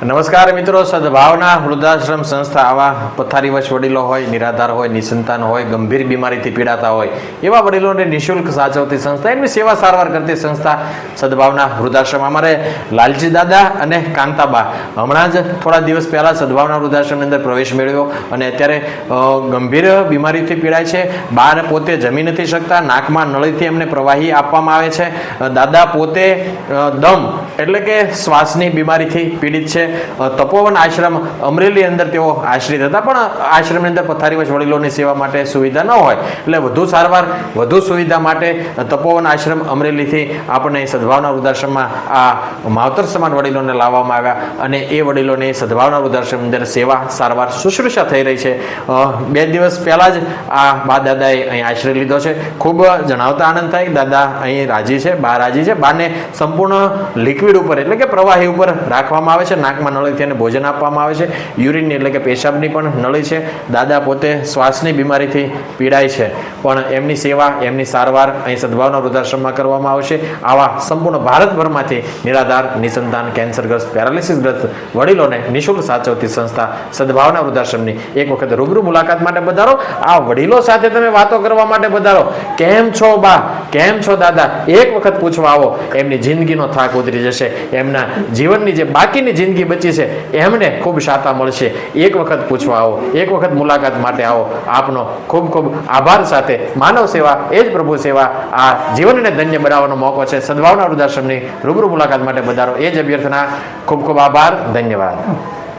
નમસ્કાર મિત્રો, સદભાવના વૃદ્ધાશ્રમ સંસ્થા આવા પથારી વચ વડીલો હોય, નિરાધાર હોય, નિસંતાન હોય, ગંભીર બીમારીથી પીડાતા હોય, એવા વડીલોને નિઃશુલ્ક સાચવતી સંસ્થા, એમની સેવા સારવાર કરતી સંસ્થા સદભાવના વૃદ્ધાશ્રમ. અમારે લાલજી દાદા અને કાંતાબા હમણાં જ થોડા દિવસ પહેલાં સદભાવના વૃદ્ધાશ્રમની અંદર પ્રવેશ મેળવ્યો અને અત્યારે ગંભીર બીમારીથી પીડાય છે. બહાર પોતે જમી નથી શકતા, નાકમાં નળીથી એમને પ્રવાહી આપવામાં આવે છે. દાદા પોતે દમ એટલે કે શ્વાસની બીમારીથી પીડિત છે. તપોવન આશ્રમ અમરેલી અંદર તેઓ આશ્રિત હતા. પણ આશ્રમની અંદર પથારીવશ વડીલોની સેવા માટે સુવિધા ન હોય. એટલે વધુ સારવાર, વધુ સુવિધા માટે તપોવન આશ્રમ અમરેલીથી આપણને સદભાવના વૃદ્ધાશ્રમમાં આ માવતર સમાન વડીલોને લાવવામાં આવ્યા અને એ વડીલોની સદભાવના વૃદ્ધાશ્રમની અંદર સેવા, સારવાર, શુશ્રુષા થઈ રહી છે. બે દિવસ પહેલા જ આ બા દાદાએ અહીં આશ્રય લીધો છે. ખૂબ જણાવતા આનંદ થાય. દાદા અહીં રાજી છે, બા રાજી છે. બાને સંપૂર્ણ લિક્વિડ ઉપર એટલે કે પ્રવાહી ઉપર રાખવામાં આવે છે. નાકમાં નળીથી એને ભોજન આપવામાં આવે છે. યુરિનની એટલે કે પેશાબની પણ નળી છે. દાદા પોતે શ્વાસની બીમારીથી પીડાય છે. પણ એમની સેવા, એમની સારવાર અહીં સદભાવના વૃદ્ધાશ્રમમાં કરવામાં આવશે. આવા સંપૂર્ણ ભારતભરમાંથી નિરાધાર, નિસંતાન, કેન્સરગ્રસ્ત, પેરાલિસિસગ્રસ્ત વડીલોને નિઃશુલ્ક સાચવતી સંસ્થા સદભાવના વૃદ્ધાશ્રમની એક વખત રૂબરૂ મુલાકાત માટે વધારો આ વડીલો સાથે તમે વાતો કરવા માટે વધારો કેમ છો બા? કેમ છો દાદા? એક વખત પૂછવા આવો. એમની જિંદગીનો થાક ઉતરી જશે. એમના જીવનની જે બાકીની જિંદગી બચી છે. એમને ખૂબ સાતા મળશે. એક વખત પૂછવા આવો. એક વખત મુલાકાત માટે આવો. આપનો ખૂબ ખૂબ આભાર સાથે માનવ સેવા, એ જ પ્રભુ સેવા, આ જીવનને ધન્ય બનાવવાનો મોકો છે. સદભાવના વૃદ્ધાશ્રમની રૂબરૂ મુલાકાત માટે વધારો એ જ અભ્યર્થના. ખૂબ ખૂબ આભાર. ધન્યવાદ.